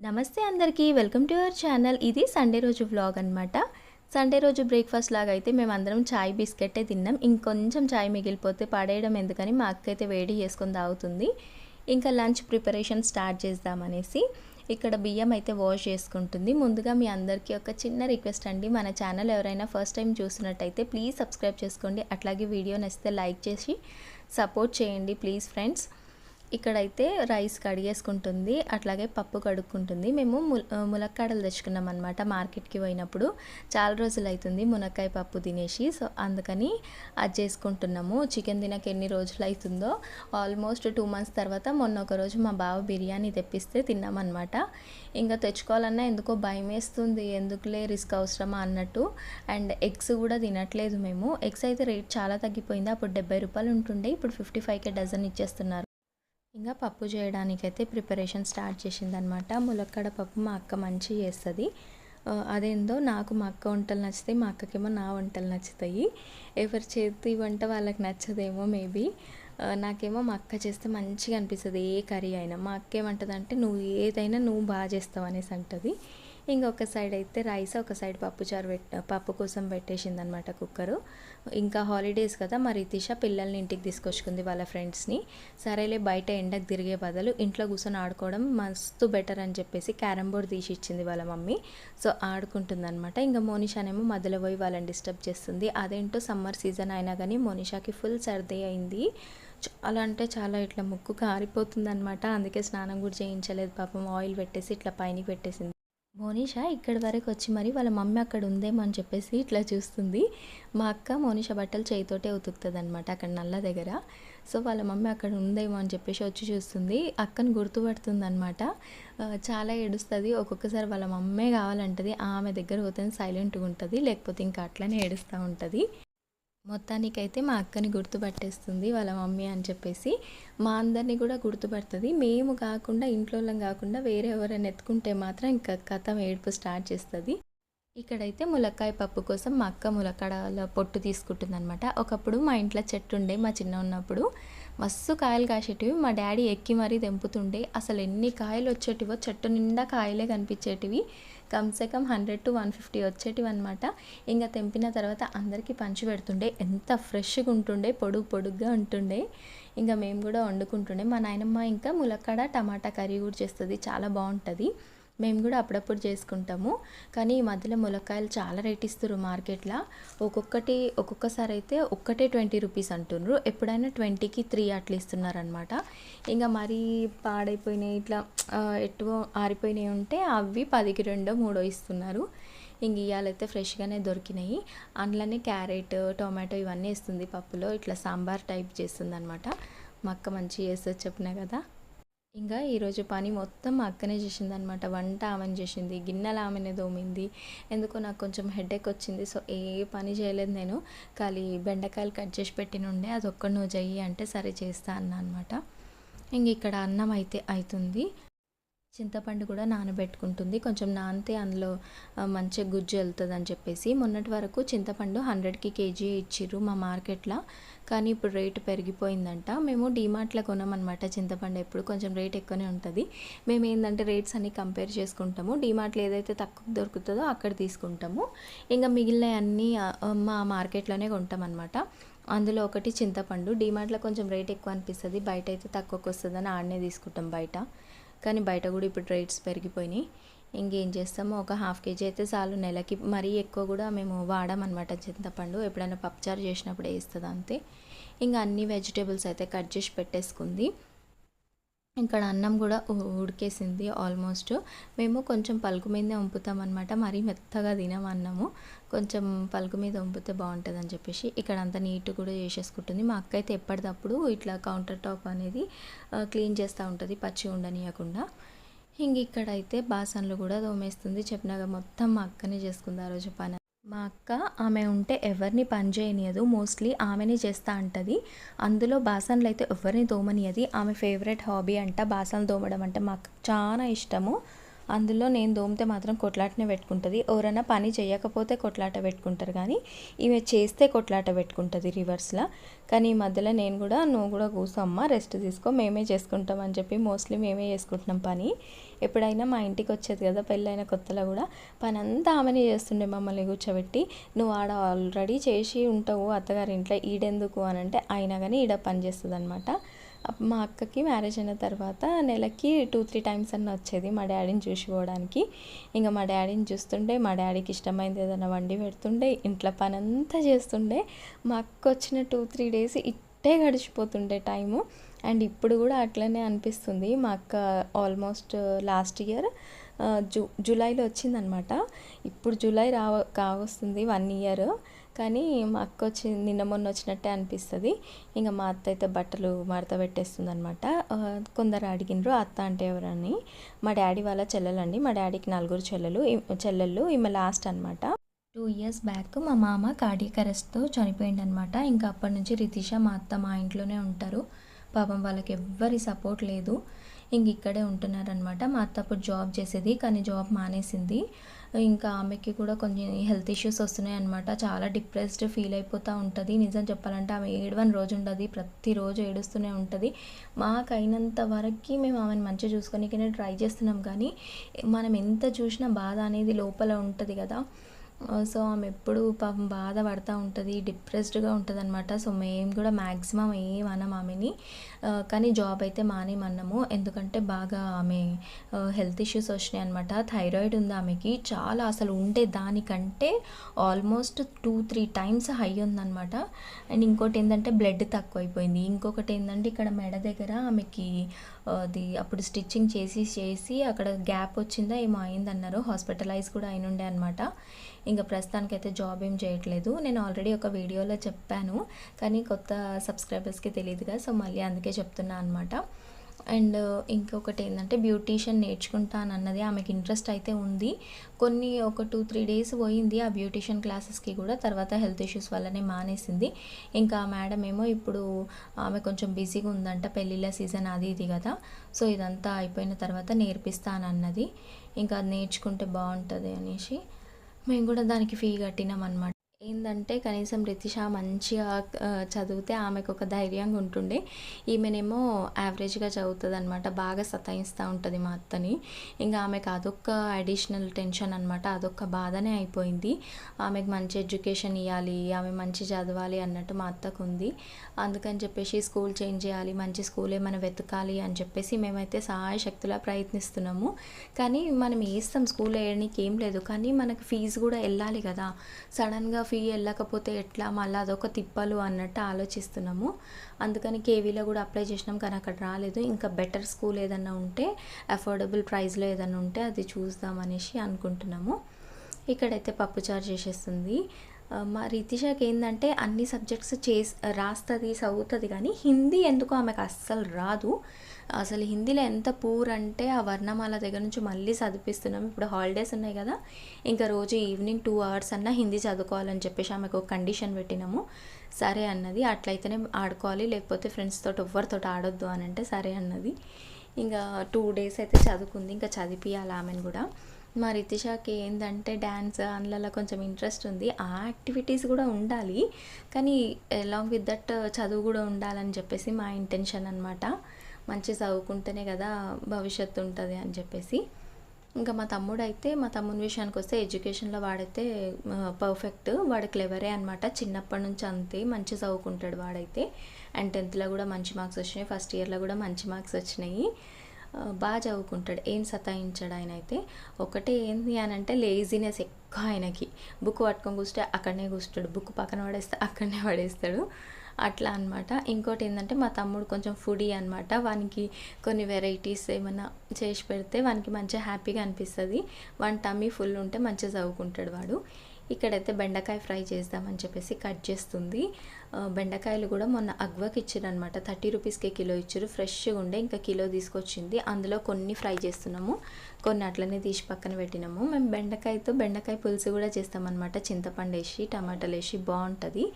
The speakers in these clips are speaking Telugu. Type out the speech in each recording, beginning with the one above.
నమస్తే అందరికీ వెల్కమ్ టు అవర్ ఛానల్. ఇది సండే రోజు వ్లాగ్ అనమాట సండే రోజు బ్రేక్ఫాస్ట్ లాగా అయితే మేము అందరం చాయ్ బిస్కెటే తిన్నాం. ఇంకొంచెం చాయ్ మిగిలిపోతే పడేయడం ఎందుకని మా అక్క అయితే వేడి చేసుకొని తాగుతుంది. ఇంకా లంచ్ ప్రిపరేషన్ స్టార్ట్ చేద్దామనేసి ఇక్కడ బియ్యం అయితే వాష్ చేసుకుంటుంది. ముందుగా మీ అందరికీ ఒక చిన్న రిక్వెస్ట్ అండి. మన ఛానల్ ఎవరైనా ఫస్ట్ టైం చూసినట్టయితే ప్లీజ్ సబ్స్క్రైబ్ చేసుకోండి. అట్లాగే వీడియో నచ్చితే లైక్ చేసి సపోర్ట్ చేయండి ప్లీజ్ ఫ్రెండ్స్ ఇక్కడైతే రైస్ కడిగేసుకుంటుంది అట్లాగే పప్పు కడుక్కుంటుంది. మేము ములక్కాడలు తెచ్చుకున్నాం అనమాట మార్కెట్కి పోయినప్పుడు. చాలా రోజులు అవుతుంది మునక్కాయ పప్పు తినేసి సో అందుకని అది చేసుకుంటున్నాము. చికెన్ తినక ఎన్ని రోజులు అవుతుందో ఆల్మోస్ట్ టూ మంత్స్ తర్వాత మొన్న ఒక రోజు మా బావ బిర్యానీ తెప్పిస్తే తిన్నామన్నమాట ఇంకా తెచ్చుకోవాలన్నా ఎందుకో భయం వేస్తుంది ఎందుకులే రిస్క్ అవసరమా అన్నట్టు. అండ్ ఎగ్స్ కూడా తినట్లేదు మేము. ఎగ్స్ అయితే రేట్ చాలా తగ్గిపోయింది అప్పుడు డెబ్బై రూపాయలు ఉంటుండే ఇప్పుడు ఫిఫ్టీ ఫైవ్కే డజన్ ఇచ్చేస్తున్నారు. ఇంకా పప్పు చేయడానికైతే ప్రిపరేషన్ స్టార్ట్ చేసిందనమాట. ములక్కడ పప్పు మా అక్క మంచి చేస్తుంది. అదేందో నాకు మా అక్క వంటలు నచ్చుతాయి మా అక్కకేమో నా వంటలు నచ్చుతాయి. ఎవరి చేతి వంట వాళ్ళకి నచ్చదేమో మేబీ. నాకేమో మా అక్క చేస్తే మంచిగా అనిపిస్తుంది ఏ కర్రీ అయినా. మా అక్క ఏమంటుంది నువ్వు ఏదైనా నువ్వు బాగా చేస్తావు అనేసి అంటుంది. ఇంకొక సైడ్ అయితే రైస్ ఒక సైడ్ పప్పుచారు పెట్ పప్పు కోసం పెట్టేసింది అనమాట కుక్కరు. ఇంకా హాలిడేస్ కదా మరి రితీష పిల్లల్ని ఇంటికి తీసుకొచ్చుకుంది వాళ్ళ ఫ్రెండ్స్ని. సరేలే బయట ఎండకు తిరిగే బదులు ఇంట్లో కూర్చొని ఆడుకోవడం మస్తు బెటర్ అని చెప్పేసి క్యారమ్ బోర్డ్ తీసి ఇచ్చింది వాళ్ళ మమ్మీ. సో ఆడుకుంటుంది అనమాట ఇంకా మోనిషానేమో మధ్యలో పోయి వాళ్ళని డిస్టర్బ్ చేస్తుంది. అదేంటో సమ్మర్ సీజన్ అయినా కానీ మోనిషాకి ఫుల్ సర్ది అయింది. చాలా అంటే చాలా ఇట్లా ముక్కు కారిపోతుంది అనమాట అందుకే స్నానం కూడా చేయించలేదు. పాపం ఆయిల్ పెట్టేసి ఇట్లా పైన పెట్టేసింది. మోనిష ఇక్కడి వరకు వచ్చి మరి వాళ్ళ మమ్మీ అక్కడ ఉందేమో అని చెప్పేసి ఇట్లా చూస్తుంది. మా అక్క మోనిష బట్టలు చేయితోటే ఉతుకుతుంది అనమాట అక్కడ నల్ల దగ్గర. సో వాళ్ళ మమ్మీ అక్కడ ఉందేమో అని చెప్పేసి వచ్చి చూస్తుంది. అక్కను గుర్తుపడుతుంది అనమాట చాలా ఏడుస్తుంది. ఒక్కొక్కసారి వాళ్ళ మమ్మే కావాలంటది. ఆమె దగ్గర పోతే సైలెంట్గా ఉంటుంది. లేకపోతే ఇంకా అట్లనే ఏడుస్తూ ఉంటుంది. మొత్తానికైతే మా అక్కని గుర్తుపట్టేస్తుంది వాళ్ళ మమ్మీ అని చెప్పేసి. మా అందరినీ కూడా గుర్తుపడుతుంది. మేము కాకుండా ఇంట్లో కాకుండా వేరే ఎవరైనా ఎత్తుకుంటే మాత్రం ఇంకా కథ ఏడుపు స్టార్ట్ చేస్తుంది. ఇక్కడైతే ములక్కాయ పప్పు కోసం మా అక్క ములక్కాడల పొట్టు తీసుకుంటుంది అనమాట ఒకప్పుడు మా ఇంట్లో చెట్టు ఉండే మా చిన్న ఉన్నప్పుడు. మస్తు కాయలు కాసేటివి మా డాడీ ఎక్కి మరీ తెంపుతుండే. అసలు ఎన్ని కాయలు వచ్చేటివో చెట్టు నిండా కాయలే కనిపించేటివి. కమ్సే కమ్ హండ్రెడ్ టు వన్ ఫిఫ్టీ వచ్చేటివి అనమాట ఇంకా తెంపిన తర్వాత అందరికీ పంచి పెడుతుండే. ఎంత ఫ్రెష్గా ఉంటుండే పొడుగు పొడుగ్గా ఉంటుండే. ఇంకా మేము కూడా వండుకుంటుండే. మా నాయనమ్మ ఇంకా ములక్కడ టమాటా కర్రీ కూడా చేస్తుంది. చాలా బాగుంటుంది. మేము కూడా అప్పుడప్పుడు చేసుకుంటాము. కానీ ఈ మధ్యలో ములక్కాయలు చాలా రేట్ ఇస్తున్నారు మార్కెట్లో. ఒక్కొక్కటి ఒక్కొక్కసారి అయితే ఒక్కటే ట్వంటీ రూపీస్ అంటున్నారు ఎప్పుడైనా ట్వంటీకి త్రీ అట్లా ఇస్తున్నారనమాట ఇంకా మరీ పాడైపోయినాయి ఇట్లా ఎటు ఆరిపోయినాయి ఉంటే అవి పదికి రెండో మూడో ఇస్తున్నారు. ఇంక ఇవాళైతే ఫ్రెష్గానే దొరికినాయి. అందులోనే క్యారెట్ టొమాటో ఇవన్నీ వేస్తుంది పప్పులో. ఇట్లా సాంబార్ టైప్ చేస్తుంది అనమాట మా అక్క మంచిగా చేస్తుంది చెప్పినా కదా. ఇంకా ఈరోజు పని మొత్తం అక్కనే చేసింది అనమాట వంట ఆమెను చేసింది గిన్నెలు ఆమెనే దోమింది ఎందుకో నాకు కొంచెం హెడేక్ వచ్చింది సో ఏ పని చేయలేదు నేను. ఖాళీ బెండకాయలు కట్ చేసి పెట్టినుండే అది ఒక్క నువ్వు చెయ్యి అంటే సరే చేస్తా అన్న అనమాట ఇంక ఇక్కడ అన్నం అయితే అవుతుంది చింతపండు కూడా నానబెట్టుకుంటుంది. కొంచెం నానితే అందులో మంచిగా గుజ్జు వెళ్తుంది అని చెప్పేసి మొన్నటి వరకు చింతపండు హండ్రెడ్కి కేజీ ఇచ్చిర్రు మా మార్కెట్లో. కానీ ఇప్పుడు రేటు పెరిగిపోయిందంట. మేము డీమార్ట్లో కొనమనమాట చింతపండు ఎప్పుడు. కొంచెం రేట్ ఎక్కువనే ఉంటుంది. మేము ఏంటంటే రేట్స్ అన్ని కంపేర్ చేసుకుంటాము. డీమార్ట్లో ఏదైతే తక్కువ దొరుకుతుందో అక్కడ తీసుకుంటాము. ఇంకా మిగిలిన అన్నీ మా మార్కెట్లోనే కొంటామన్నమాట. అందులో ఒకటి చింతపండు. డీమార్ట్లో కొంచెం రేట్ ఎక్కువ అనిపిస్తుంది. బయట అయితే తక్కువకి వస్తుందని ఆడనే తీసుకుంటాం బయట. కానీ బయట కూడా ఇప్పుడు రేట్స్ పెరిగిపోయినాయి. ఇంకేం చేస్తాము? ఒక హాఫ్ కేజీ అయితే చాలు నెలకి. మరీ ఎక్కువ కూడా మేము వాడామన్నమాట చింతపండు. ఎప్పుడైనా పప్పుచారు చేసినప్పుడు వేస్తుంది అంతే. ఇంకా అన్ని వెజిటేబుల్స్ అయితే కట్ చేసి పెట్టేసుకుంది. ఇక్కడ అన్నం కూడా ఉడికేసింది ఆల్మోస్ట్. మేము కొంచెం పలుకు మీదే వంపుతామన్నమాట అనమాట మరీ మెత్తగా తినం అన్నము. కొంచెం పలుకు మీద వంపితే బాగుంటుంది అని చెప్పేసి ఇక్కడ అంతా నీట్ కూడా చేసేసుకుంటుంది. మా అక్క అయితే ఎప్పటికప్పుడు ఇట్లా కౌంటర్ టాప్ అనేది క్లీన్ చేస్తూ ఉంటుంది పచ్చి ఉండనీయకుండా. ఇంక ఇక్కడైతే బాసన్లు కూడా తోమేస్తుంది. చెప్పినాక మొత్తం మా అక్కనే చేసుకుంది ఆ రోజు పని. మా అక్క ఆమె ఉంటే ఎవరిని పని చేయనియదు. మోస్ట్లీ ఆమెనే చేస్తా అంటది. అందులో బాసన్లు అయితే ఎవరిని తోమనియది ఆమె ఫేవరెట్ హాబీ అంట బాసన్లు తోమడం అంటే మాకు చాలా ఇష్టము. అందులో నేను దోమితే మాత్రం కొట్లాటనే పెట్టుకుంటుంది. ఎవరైనా పని చేయకపోతే కొట్లాట పెట్టుకుంటారు కానీ ఈమె చేస్తే కొట్లాట పెట్టుకుంటుంది రివర్స్లో కానీ ఈ మధ్యలో నేను కూడా నువ్వు కూడా కూర్చో అమ్మ రెస్ట్ తీసుకో మేమే చేసుకుంటాం అని చెప్పి మోస్ట్లీ మేమే చేసుకుంటున్నాం పని. ఎప్పుడైనా మా ఇంటికి వచ్చేది కదా పెళ్ళైన కొత్తలో కూడా. పని అంతా ఆమెనే చేస్తుండే మమ్మల్ని కూర్చోబెట్టి. నువ్వు ఆడ ఆల్రెడీ చేసి ఉంటావు అత్తగారి ఇంట్లో ఈడెందుకు అని అంటే అయినా కానీ ఈడ పని చేస్తుంది అనమాట మా అక్కకి మ్యారేజ్ అయిన తర్వాత నెలకి టూ త్రీ టైమ్స్ అన్న వచ్చేది మా డాడీని చూసుకోవడానికి ఇంకా మా డాడీని చూస్తుండే మా డాడీకి ఇష్టమైంది ఏదైనా వండి పెడుతుండే ఇంట్లో పని అంతా చేస్తుండే. మా అక్క వచ్చిన టూ త్రీ డేస్ ఇట్టే గడిచిపోతుండే టైము. అండ్ ఇప్పుడు కూడా అట్లనే అనిపిస్తుంది. మా అక్క ఆల్మోస్ట్ లాస్ట్ ఇయర్ జూ జూలైలో వచ్చిందనమాట. ఇప్పుడు జూలై రావ కావస్తుంది వన్ ఇయర్. కానీ మా అక్క వచ్చి నిన్న మొన్న వచ్చినట్టే అనిపిస్తుంది. ఇంకా మా అత్త అయితే బట్టలు మడత పెట్టేస్తుంది అనమాట కొందరు అడిగినరు అత్త అంటే ఎవరని? మా డాడీ వాళ్ళ చెల్లెలండి. మా డాడీకి నలుగురు చెల్లెలు చెల్లెళ్ళు ఈమె లాస్ట్ అనమాట టూ ఇయర్స్ బ్యాక్ మా మామ కార్డియక్ అరెస్ట్తో చనిపోయింది అనమాట ఇంకా అప్పటి నుంచి రితీష మా అత్త మా ఇంట్లోనే ఉంటారు. పాపం వాళ్ళకి ఎవ్వరి సపోర్ట్ లేదు. ఇంక ఇక్కడే ఉంటున్నారనమాట మా అత్త అప్పుడు జాబ్ చేసేది కానీ జాబ్ మానేసింది. ఇంకా ఆమెకి కూడా కొంచెం హెల్త్ ఇష్యూస్ వస్తున్నాయి అనమాట చాలా డిప్రెస్డ్ ఫీల్ అయిపోతూ ఉంటుంది. నిజం చెప్పాలంటే ఆమె ఏడవని రోజు ఉండదు. ప్రతిరోజు ఏడుస్తూనే ఉంటుంది. మాకైనంత వరకు మేము ఆమెను మంచిగా చూసుకోనికనే ట్రై చేస్తున్నాం కానీ మనం ఎంత చూసినా బాధ అనేది లోపల ఉంటుంది కదా. సో ఆమె ఎప్పుడు పాపం బాధపడుతూ ఉంటుంది డిప్రెస్డ్గా ఉంటుంది అనమాట సో మేము కూడా మ్యాక్సిమం ఏమన్నాం ఆమెని. కానీ జాబ్ అయితే మానేమన్నాము. ఎందుకంటే బాగా ఆమె హెల్త్ ఇష్యూస్ వచ్చినాయి అనమాట థైరాయిడ్ ఉంది ఆమెకి. చాలా అసలు ఉండే దానికంటే almost two three times high ఉందన్నమాట. అండ్ ఇంకోటి ఏంటంటే బ్లడ్ తక్కువైపోయింది. ఇంకొకటి ఏంటంటే ఇక్కడ మెడ దగ్గర ఆమెకి అది అప్పుడు స్టిచ్చింగ్ చేసి చేసి అక్కడ గ్యాప్ వచ్చిందా ఏమో అయిందన్నారు. హాస్పిటలైజ్ కూడా అయినుండే అనమాట ఇంకా ప్రస్తుతానికైతే జాబ్ ఏం చేయట్లేదు. నేను ఆల్రెడీ ఒక వీడియోలో చెప్పాను. కానీ కొత్త సబ్స్క్రైబర్స్కి తెలియదుగా సో మళ్ళీ అందుకే చెప్తున్నా అనమాట అండ్ ఇంకొకటి ఏంటంటే బ్యూటీషియన్ నేర్చుకుంటాను అన్నది ఆమెకి ఇంట్రెస్ట్ అయితే ఉంది. కొన్ని ఒక టూ త్రీ డేస్ పోయింది ఆ బ్యూటీషియన్ క్లాసెస్కి కూడా తర్వాత హెల్త్ ఇష్యూస్ వల్లనే మానేసింది. ఇంకా మేడం ఏమో ఇప్పుడు ఆమె కొంచెం బిజీగా ఉందంట పెళ్ళిళ్ళ సీజన్ అది ఇది కదా సో ఇదంతా అయిపోయిన తర్వాత నేర్పిస్తానన్నది. ఇంకా అది నేర్చుకుంటే బాగుంటుంది అనేసి మేము కూడా దానికి ఫీ కట్టినాం అనమాట ఏంటంటే కనీసం రితిష మంచిగా చదివితే ఆమెకు ఒక ధైర్యంగా ఉంటుండే. ఈమెనేమో యావరేజ్గా చదువుతుంది అనమాట బాగా సతాయిస్తూ ఉంటుంది మా అత్తని. ఇంకా ఆమెకు అదొక అడిషనల్ టెన్షన్ అనమాట అదొక బాధనే అయిపోయింది. ఆమెకు మంచి ఎడ్యుకేషన్ ఇవ్వాలి ఆమె మంచి చదవాలి అన్నట్టు మా అత్తకు ఉంది అందుకని చెప్పేసి స్కూల్ చేంజ్ చేయాలి మంచి స్కూల్ ఏమైనా వెతకాలి అని చెప్పేసి మేమైతే సహాయ శక్తులా ప్రయత్నిస్తున్నాము. కానీ మనం వేస్తాం స్కూల్ వేయడానికి ఏం లేదు. కానీ మనకు ఫీజు కూడా వెళ్ళాలి కదా. సడన్గా ఫీ వెళ్ళకపోతే ఎట్లా? మళ్ళీ అదొక తిప్పలు అన్నట్టు ఆలోచిస్తున్నాము. అందుకని కేవీలో కూడా అప్లై చేసినాం కానీ అక్కడ రాలేదు. ఇంకా బెటర్ స్కూల్ ఏదన్నా ఉంటే అఫోర్డబుల్ ప్రైస్లో ఏదన్నా ఉంటే అది చూద్దాం అనేసి అనుకుంటున్నాము. ఇక్కడైతే పప్పుచారు చేసేస్తుంది. మా రితిషాకి ఏంటంటే అన్ని సబ్జెక్ట్స్ చేసి రాస్తుంది చదువుతుంది కానీ హిందీ ఎందుకో ఆమెకు అస్సలు రాదు. అసలు హిందీలో ఎంత పూర్ అంటే ఆ వర్ణమాల దగ్గర నుంచి మళ్ళీ చదివిస్తున్నాం ఇప్పుడు హాలిడేస్ ఉన్నాయి కదా. ఇంకా రోజు ఈవినింగ్ టూ అవర్స్ అన్నా హిందీ చదువుకోవాలని చెప్పేసి ఆమెకు ఒక కండిషన్ పెట్టినాము. సరే అన్నది. అట్లయితేనే ఆడుకోవాలి. లేకపోతే ఫ్రెండ్స్తో ఎవరితో ఆడొద్దు అని అంటే సరే అన్నది. ఇంకా టూ డేస్ అయితే చదువుకుంది. ఇంకా చదివియాలి ఆమెను కూడా. మా రితిషాకి ఏంటంటే డ్యాన్స్ అందులో కొంచెం ఇంట్రెస్ట్ ఉంది. ఆ యాక్టివిటీస్ కూడా ఉండాలి. కానీ అలాంగ్ విత్ దట్ చదువు కూడా ఉండాలని చెప్పేసి మా ఇంటెన్షన్ అనమాట మంచి చదువుకుంటేనే కదా భవిష్యత్తు ఉంటుంది అని చెప్పేసి. ఇంకా మా తమ్ముడు అయితే మా తమ్ముని విషయానికి వస్తే ఎడ్యుకేషన్లో వాడైతే పర్ఫెక్ట్ వాడు క్లెవరే అనమాట చిన్నప్పటి నుంచి అంతే మంచి చదువుకుంటాడు వాడైతే. అండ్ టెన్త్లో కూడా మంచి మార్క్స్ వచ్చినాయి. ఫస్ట్ ఇయర్లో కూడా మంచి మార్క్స్ వచ్చినాయి. బాగా చదువుకుంటాడు. ఏం సతాయించాడు ఆయన అయితే ఒకటే ఏంది అని అంటే లేజినెస్ ఎక్కువ ఆయనకి. బుక్ పట్టుకొని కూర్చుంటే అక్కడనే కూర్చుంటాడు. బుక్ పక్కన పడేస్తే అక్కడనే పడేస్తాడు. అట్లా అనమాట ఇంకోటి ఏంటంటే మా తమ్ముడు కొంచెం ఫుడీ అనమాట వానికి కొన్ని వెరైటీస్ ఏమైనా చేసి పెడితే వానికి మంచిగా హ్యాపీగా అనిపిస్తుంది. వన్ టమ్మీ ఫుల్ ఉంటే మంచిగా చదువుకుంటాడు వాడు. ఇక్కడైతే బెండకాయ ఫ్రై చేద్దామని చెప్పేసి కట్ చేస్తుంది. బెండకాయలు కూడా మొన్న అగ్వకి ఇచ్చారు అనమాట థర్టీ రూపీస్కే కిలో ఇచ్చారు. ఫ్రెష్గా ఉండే ఇంకా కిలో తీసుకొచ్చింది. అందులో కొన్ని ఫ్రై చేస్తున్నాము. కొన్ని అట్లనే తీసి పక్కన పెట్టినాము. మేము బెండకాయతో బెండకాయ పులుసు కూడా చేస్తామన్నమాట. చింతపండు వేసి టమాటాలు వేసి బాగుంటుంది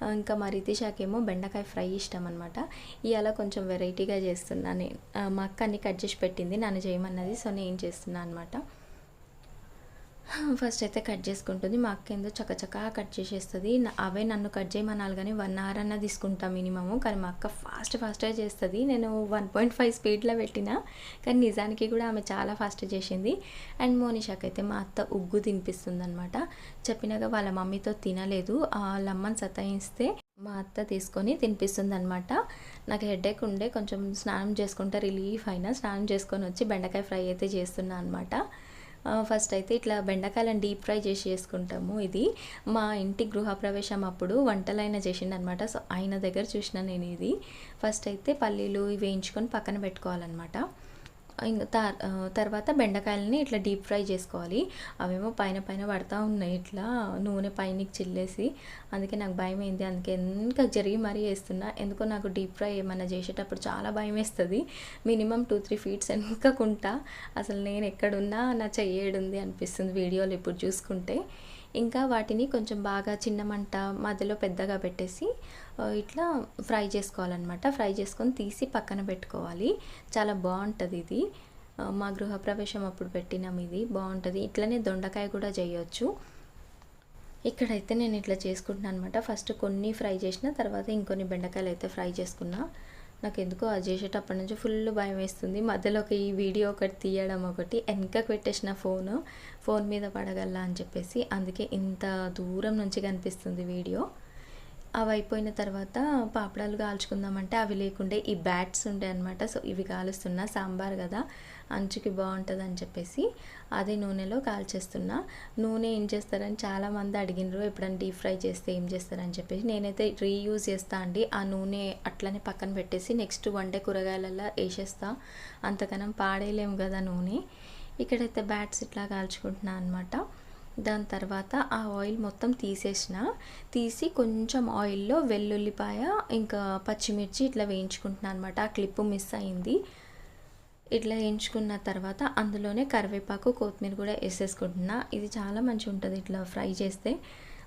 ఇంకా మా రితిషాకేమో బెండకాయ ఫ్రై ఇష్టం అనమాట ఇలా కొంచెం వెరైటీగా చేస్తున్నాను మా అక్క అన్ని కట్ చేసి పెట్టింది నన్ను చేయమన్నది సో నేను చేస్తున్నాను అనమాట ఫస్ట్ అయితే కట్ చేసుకుంటుంది. మా అక్క ఏందో చకచకా కట్ చేసేస్తుంది. అవే నన్ను కట్ చేయమనాలి కానీ వన్ అవర్ అన్న తీసుకుంటా మినిమము. కానీ మా అక్క ఫాస్ట్ ఫాస్ట్గా చేస్తుంది. నేను వన్ పాయింట్ ఫైవ్ స్పీడ్లో పెట్టిన. కానీ నిజానికి కూడా ఆమె చాలా ఫాస్ట్ చేసింది. అండ్ మోనిషాకి అయితే మా అత్త ఉగ్గు తినిపిస్తుంది అనమాట చెప్పినాక వాళ్ళ మమ్మీతో తినలేదు. వాళ్ళ అమ్మని సతాయిస్తే మా అత్త తీసుకొని తినిపిస్తుంది అనమాట నాకు హెడేక్ ఉండే కొంచెం స్నానం చేసుకుంటే రిలీఫ్ అయినా స్నానం చేసుకొని వచ్చి బెండకాయ ఫ్రై అయితే చేస్తున్నా అనమాట ఫస్ట్ అయితే ఇట్లా బెండకాయలను డీప్ ఫ్రై చేసి చేసుకుంటాము ఇది. మా ఇంటి గృహప్రవేశం అప్పుడు వంటలైన చేసిండనమాట సో ఆయన దగ్గర చూసిన నేను ఇది. ఫస్ట్ అయితే పల్లీలు ఇవి వేయించుకొని పక్కన పెట్టుకోవాలన్నమాట. ఇంకా త- తర్వాత బెండకాయలని ఇట్లా డీప్ ఫ్రై చేసుకోవాలి. అవేమో పైన పైన పడతా ఉన్నాయి ఇట్లా నూనె పైనకి చిల్లేసి. అందుకే నాకు భయం అయింది అందుకే ఇంకా జరిగి మరీ వేస్తున్నా. ఎందుకో నాకు డీప్ ఫ్రై ఏమన్నా చేసేటప్పుడు చాలా భయం వేస్తుంది మినిమం టూ త్రీ ఫీట్స్ వెనుకకుంటా అసలు నేను ఎక్కడున్నా నా చెయ్యేడుంది అనిపిస్తుంది వీడియోలు ఇప్పుడు చూసుకుంటే. ఇంకా వాటిని కొంచెం బాగా చిన్న మంట మధ్యలో పెద్దగా పెట్టేసి ఇట్లా ఫ్రై చేసుకోవాలన్నమాట. ఫ్రై చేసుకొని తీసి పక్కన పెట్టుకోవాలి. చాలా బాగుంటుంది ఇది. మా గృహప్రవేశం అప్పుడు పెట్టినాం ఇది. బాగుంటుంది. ఇట్లనే దొండకాయ కూడా చేయొచ్చు. ఇక్కడైతే నేను ఇట్లా చేసుకుంటున్నాను అనమాట ఫస్ట్ కొన్ని ఫ్రై చేసిన తర్వాత ఇంకొన్ని బెండకాయలు అయితే ఫ్రై చేసుకున్నా. నాకు ఎందుకో అది చేసేటప్పటి నుంచి ఫుల్ భయం వేస్తుంది. మధ్యలో ఒక ఈ వీడియో ఒకటి తీయడం ఒకటి వెనకకు పెట్టేసిన ఫోన్ ఫోన్ మీద పడగల అని చెప్పేసి అందుకే ఇంత దూరం నుంచి కనిపిస్తుంది వీడియో. అవి అయిపోయిన తర్వాత పాపడాలు కాల్చుకుందామంటే అవి లేకుండే ఈ బ్యాట్స్ ఉండే అనమాట సో ఇవి కాలుస్తున్నా సాంబార్ కదా అంచుకి బాగుంటుంది అని చెప్పేసి అదే నూనెలో కాల్చేస్తున్నా. నూనె ఏం చేస్తారని చాలామంది అడిగినారు. ఎప్పుడైనా డీప్ ఫ్రై చేస్తే ఏం చేస్తారని చెప్పేసి నేనైతే రీయూజ్ చేస్తా అండి. ఆ నూనె అట్లనే పక్కన పెట్టేసి నెక్స్ట్ వండే కూరగాయలలో వేసేస్తా. అంతకనం పాడేయలేము కదా నూనె. ఇక్కడైతే బ్యాట్స్ ఇట్లా కాల్చుకుంటున్నా అనమాట దాని తర్వాత ఆ ఆయిల్ మొత్తం తీసేసిన. తీసి కొంచెం ఆయిల్లో వెల్లుల్లిపాయ ఇంకా పచ్చిమిర్చి ఇట్లా వేయించుకుంటున్నాను అనమాట ఆ క్లిప్పు మిస్ అయింది. ఇట్లా వేయించుకున్న తర్వాత అందులోనే కరివేపాకు కొత్తిమీర కూడా వేసేసుకుంటున్నా. ఇది చాలా మంచిగా ఉంటుంది ఇట్లా ఫ్రై చేస్తే.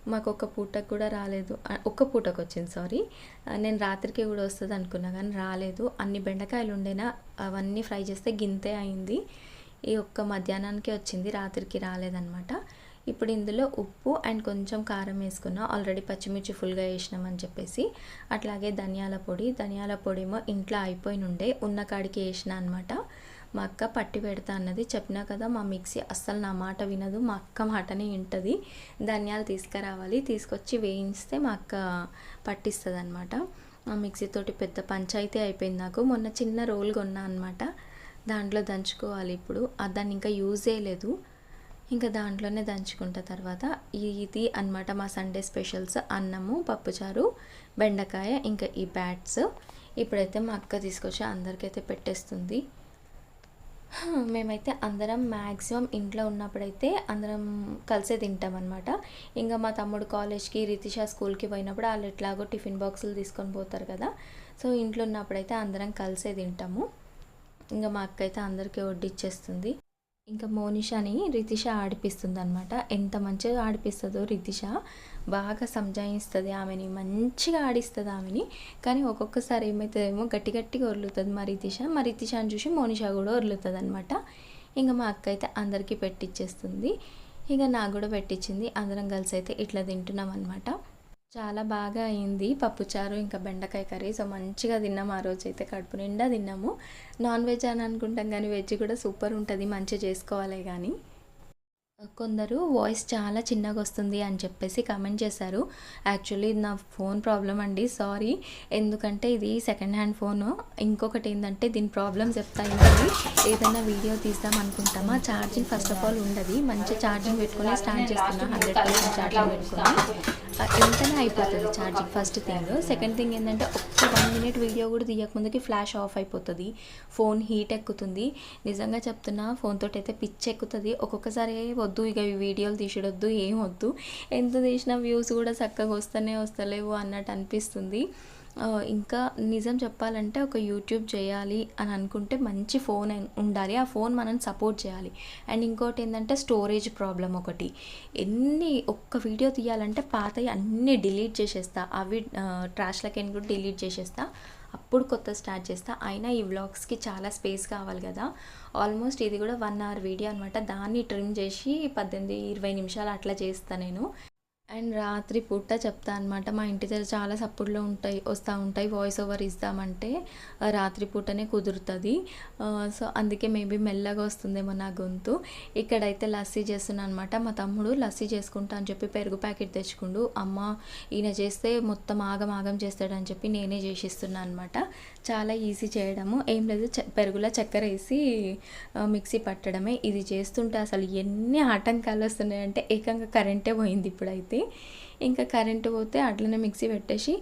మాకు ఒక పూటకు కూడా రాలేదు. ఒక్క పూటకు వచ్చింది సారీ నేను రాత్రికి కూడా వస్తుంది అనుకున్నా కానీ రాలేదు. అన్ని బెండకాయలు ఉండేనా అవన్నీ ఫ్రై చేస్తే గింతే అయింది. ఈ ఒక్క మధ్యాహ్నానికి వచ్చింది రాత్రికి రాలేదన్నమాట. ఇప్పుడు ఇందులో ఉప్పు అండ్ కొంచెం కారం వేసుకున్నా ఆల్రెడీ పచ్చిమిర్చి ఫుల్గా వేసినామని చెప్పేసి అట్లాగే ధనియాల పొడి. ధనియాల పొడి ఏమో ఇంట్లో అయిపోయి ఉండే ఉన్న కాడికి వేసిన అనమాట మా అక్క పట్టి పెడతా అన్నది. చెప్పినా కదా మా మిక్సీ అస్సలు నా మాట వినదు. మా అక్క మాటనే వింటుంది. ధనియాలు తీసుకురావాలి. తీసుకొచ్చి వేయిస్తే మా అక్క పట్టిస్తుంది అనమాట ఆ మిక్సీతోటి పెద్ద పంచాయితీ అయిపోయింది నాకు. మొన్న చిన్న రోల్ కొన్నా అనమాట దాంట్లో దంచుకోవాలి ఇప్పుడు. దాన్ని ఇంకా యూజ్ చేయలేదు ఇంకా దాంట్లోనే దంచుకుంటా తర్వాత ఇది అన్నమాట మా సండే స్పెషల్స్ అన్నము పప్పుచారు బెండకాయ ఇంకా ఈ బ్యాట్స్ ఇప్పుడైతే మా అక్క తీసుకొచ్చి అందరికైతే పెట్టేస్తుంది. మేమైతే అందరం మ్యాక్సిమం ఇంట్లో ఉన్నప్పుడైతే అందరం కలిసే తింటాం అనమాట ఇంకా మా తమ్ముడు కాలేజ్కి రితిషా స్కూల్కి పోయినప్పుడు వాళ్ళు ఎట్లాగో టిఫిన్ బాక్సులు తీసుకొని పోతారు కదా. సో ఇంట్లో ఉన్నప్పుడైతే అందరం కలిసే తింటాము. ఇంకా మా అక్క అయితే అందరికీ వడ్డిచ్చేస్తుంది. ఇంకా మోనిషాని రితిష ఆడిపిస్తుంది అనమాట ఎంత మంచిగా ఆడిపిస్తుందో రితిష. బాగా సంజాయిస్తుంది ఆమెని. మంచిగా ఆడిస్తుంది ఆమెని. కానీ ఒక్కొక్కసారి ఏమవుతుందేమో గట్టి గట్టిగా ఒర్లుతుంది మా రితిష. మా రితిషాని చూసి మోనిషా కూడా వదులుతుంది అనమాట ఇంకా మా అక్క అయితే అందరికీ పెట్టిచ్చేస్తుంది. ఇక నాకు కూడా పెట్టించింది అందరం కలిసి అయితే ఇట్లా తింటున్నాం అనమాట చాలా బాగా అయింది. పప్పుచారు ఇంకా బెండకాయ కర్రీ. సో మంచిగా తిన్నాము ఆ రోజు అయితే కడుపు నిండా తిన్నాము. నాన్ వెజ్ అని అనుకుంటాం కానీ వెజ్ కూడా సూపర్ ఉంటుంది. మంచిగా చేసుకోవాలి కానీ. కొందరు వాయిస్ చాలా చిన్నగా వస్తుంది అని చెప్పేసి కామెంట్ చేశారు. యాక్చువల్లీ ఇది నా ఫోన్ ప్రాబ్లం అండి. సారీ ఎందుకంటే ఇది సెకండ్ హ్యాండ్ ఫోన్ ఇంకొకటి ఏంటంటే దీని ప్రాబ్లమ్స్ చెప్తా ఏదైనా వీడియో తీద్దాం అనుకుంటామా? ఛార్జింగ్ ఫస్ట్ ఆఫ్ ఆల్ ఉండదు. మంచి ఛార్జింగ్ పెట్టుకొని స్టార్ట్ చేస్తున్నా. హండ్రెడ్ పర్సెంట్ ఛార్జింగ్ పెట్టుకొని. ఆ, వెంటనే అయిపోతుంది charging first thing second thing ఏంటంటే ఒక్క వన్ మినిట్ వీడియో కూడా తీయకముందుకి ఫ్లాష్ ఆఫ్ అయిపోతుంది. ఫోన్ హీట్ ఎక్కుతుంది. నిజంగా చెప్తున్నా ఫోన్ తోటి అయితే పిచ్ ఎక్కుతుంది ఒక్కొక్కసారి వద్దు ఇక వీడియోలు తీసేయొద్దు ఏం వద్దు. ఎంత తీసినా వ్యూస్ కూడా చక్కగా వస్తూనే వస్తలేవు అన్నట్టు అనిపిస్తుంది. ఇంకా నిజం చెప్పాలంటే ఒక యూట్యూబ్ చేయాలి అని అనుకుంటే మంచి ఫోన్ ఉండాలి. ఆ ఫోన్ మనం సపోర్ట్ చేయాలి. అండ్ ఇంకోటి ఏంటంటే స్టోరేజ్ ప్రాబ్లం ఒకటి. ఎన్ని ఒక్క వీడియో తీయాలంటే పాతవి అన్నీ డిలీట్ చేసేస్తా. అవి ట్రాష్లకి కూడా డిలీట్ చేసేస్తా. అప్పుడు కొత్త స్టార్ట్ చేస్తా. అయినా ఈ వ్లాగ్స్కి చాలా స్పేస్ కావాలి కదా. ఆల్మోస్ట్ ఇది కూడా వన్ అవర్ వీడియో అనమాట దాన్ని ట్రిమ్ చేసి పద్దెనిమిది ఇరవై నిమిషాలు అట్లా చేస్తా నేను. అండ్ రాత్రి పూట చెప్తా అనమాట మా ఇంటి దగ్గర చాలా సప్పుడులో ఉంటాయి వస్తూ ఉంటాయి వాయిస్ ఓవర్ ఇస్తామంటే రాత్రి పూటనే కుదురుతుంది. సో అందుకే మేబీ మెల్లగా వస్తుందేమో నా గొంతు. ఇక్కడైతే లస్సీ చేస్తున్నాను అనమాట మా తమ్ముడు లస్సీ చేసుకుంటా అని చెప్పి పెరుగు ప్యాకెట్ తెచ్చుకుండు అమ్మ ఈయన చేస్తే మొత్తం ఆగం ఆగం చేస్తాడని చెప్పి నేనే చేసిస్తున్నాను అనమాట చాలా ఈజీ చేయడము ఏం లేదు పెరుగులో చక్కెర వేసి మిక్సీ పట్టడమే. ఇది చేస్తుంటే అసలు ఎన్ని ఆటంకాలు వస్తున్నాయంటే ఏకంగా కరెంటే పోయింది ఇప్పుడైతే. ఇంకా కరెంటు పోతే అట్లనే మిక్సీ పెట్టేసి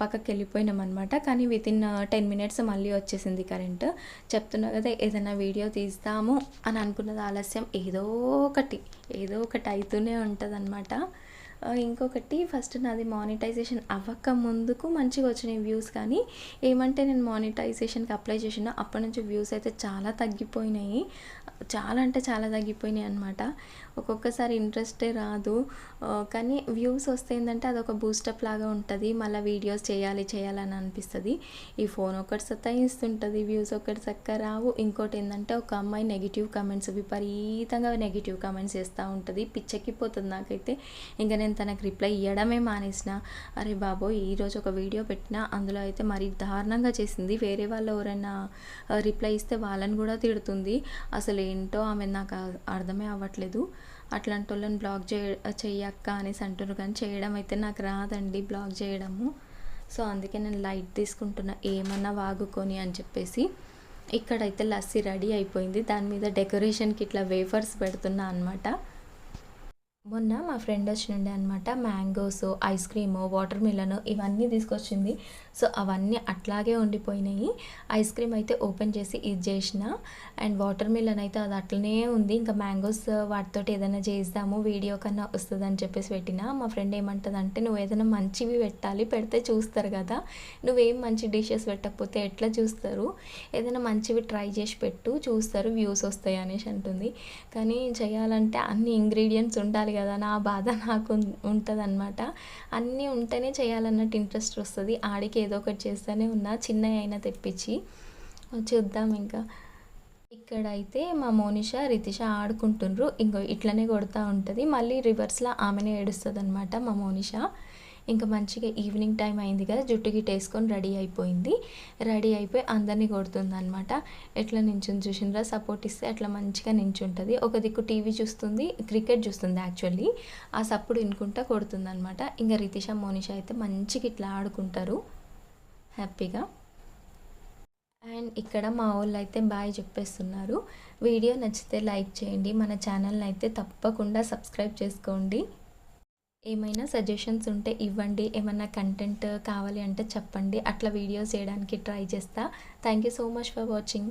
పక్కకి వెళ్ళిపోయినాం అనమాట కానీ విత్ ఇన్ టెన్ మినిట్స్ మళ్ళీ వచ్చేసింది కరెంటు. చెప్తున్నా కదా ఏదైనా వీడియో తీస్తాము అని అనుకున్నది ఆలస్యం. ఏదో ఒకటి ఏదో ఒకటి అవుతూనే ఉంటుంది ఇంకొకటి ఫస్ట్ నాది మానిటైజేషన్ అవ్వక ముందుకు మంచిగా వచ్చినాయి వ్యూస్ కానీ ఏమంటే నేను మానిటైజేషన్కి అప్లై చేసిన అప్పటి నుంచి వ్యూస్ అయితే చాలా తగ్గిపోయినాయి. చాలా అంటే చాలా తగ్గిపోయినాయి అనమాట ఒక్కొక్కసారి ఇంట్రెస్టే రాదు. కానీ వ్యూస్ వస్తే ఏంటంటే అదొక బూస్టప్ లాగా ఉంటుంది. మళ్ళీ వీడియోస్ చేయాలి చేయాలని అనిపిస్తుంది. ఈ ఫోన్ ఒకటి సతాయిస్తుంటుంది వ్యూస్ ఒకటి చక్కగా రావు. ఇంకోటి ఏంటంటే ఒక అమ్మాయి నెగిటివ్ కమెంట్స్ విపరీతంగా నెగిటివ్ కమెంట్స్ చేస్తూ ఉంటుంది. పిచ్చెక్కిపోతుంది నాకైతే. ఇంకా నేను నేను తనకు రిప్లై ఇవ్వడమే మానేసిన అరే బాబోయ్ ఈరోజు ఒక వీడియో పెట్టినా అందులో అయితే మరీ దారుణంగా చేసింది. వేరే వాళ్ళు ఎవరైనా రిప్లై ఇస్తే వాళ్ళని కూడా తిడుతుంది. అసలు ఏంటో ఆమె నాకు అర్థమే అవ్వట్లేదు. అట్లాంటి వాళ్ళని బ్లాక్ చేయ చెయ్యక్క అనేసి అంటారు కానీ చేయడం అయితే నాకు రాదండి బ్లాక్ చేయడము. సో అందుకే నేను లైట్ తీసుకుంటున్నా. ఏమన్నా వాగుకొని అని చెప్పేసి. ఇక్కడైతే లస్సీ రెడీ అయిపోయింది. దాని మీద డెకరేషన్కి ఇట్లా వేఫర్స్ పెడుతున్నా అనమాట మొన్న మా ఫ్రెండ్ వచ్చిండే అనమాట mangoes ice cream watermelon ఇవన్నీ తీసుకొచ్చింది. సో అవన్నీ అట్లాగే ఉండిపోయినాయి. ఐస్ క్రీమ్ అయితే ఓపెన్ చేసి ఇది చేసిన. అండ్ వాటర్ మిలన్ అయితే అది అట్లనే ఉంది. ఇంకా మ్యాంగోస్ వాటితోటి ఏదైనా చేద్దాము వీడియో కన్నా వస్తుంది అని చెప్పేసి పెట్టిన. మా ఫ్రెండ్ ఏమంటుందంటే నువ్వు ఏదైనా మంచివి పెట్టాలి పెడితే చూస్తారు కదా. నువ్వేం మంచి డిషెస్ పెట్టకపోతే ఎట్లా చూస్తారు? ఏదైనా మంచివి ట్రై చేసి పెట్టు చూస్తారు వ్యూస్ వస్తాయి అనేసి అంటుంది. కానీ చేయాలంటే అన్ని ఇంగ్రీడియంట్స్ ఉండాలి కదా నా బాధ నాకు ఉంటుంది అనమాట అన్నీ ఉంటేనే చేయాలన్నట్టు ఇంట్రెస్ట్ వస్తుంది. ఆడికి ఏదో ఒకటి చేస్తూనే ఉన్నా చిన్న అయినా తెప్పించి. చూద్దాం ఇంకా. ఇక్కడైతే మా మోనిష రితిష ఆడుకుంటుండ్రు. ఇంకో ఇట్లనే కొడుతూ ఉంటుంది. మళ్ళీ రివర్స్లో ఆమెనే ఏడుస్తుంది అనమాట మా మోనిష. ఇంకా మంచిగా ఈవినింగ్ టైం అయింది కదా జుట్టు గిట్ట వేసుకొని రెడీ అయిపోయింది. రెడీ అయిపోయి అందరినీ కొడుతుంది అనమాట ఎట్లా నించుని చూసిండ్రా? సపోర్ట్ ఇస్తే అట్లా మంచిగా నించుంటుంది. ఒక దిక్కు టీవీ చూస్తుంది క్రికెట్ చూస్తుంది యాక్చువల్లీ ఆ సప్పుడు వినుకుంటా కొడుతుంది అనమాట ఇంకా రితిష మోనిష అయితే మంచిగా ఇట్లా ఆడుకుంటారు. హ్యాపీగా. అండ్ ఇక్కడ మా వాళ్ళు అయితే బాయ్ చెప్పేస్తున్నారు. వీడియో నచ్చితే లైక్ చేయండి. మన ఛానల్ని అయితే తప్పకుండా సబ్స్క్రైబ్ చేసుకోండి. ఏమైనా సజెషన్స్ ఉంటే ఇవ్వండి. ఏమైనా కంటెంట్ కావాలి అంటే చెప్పండి. అట్లా వీడియోస్ చేయడానికి ట్రై చేస్తా. Thank you so much for watching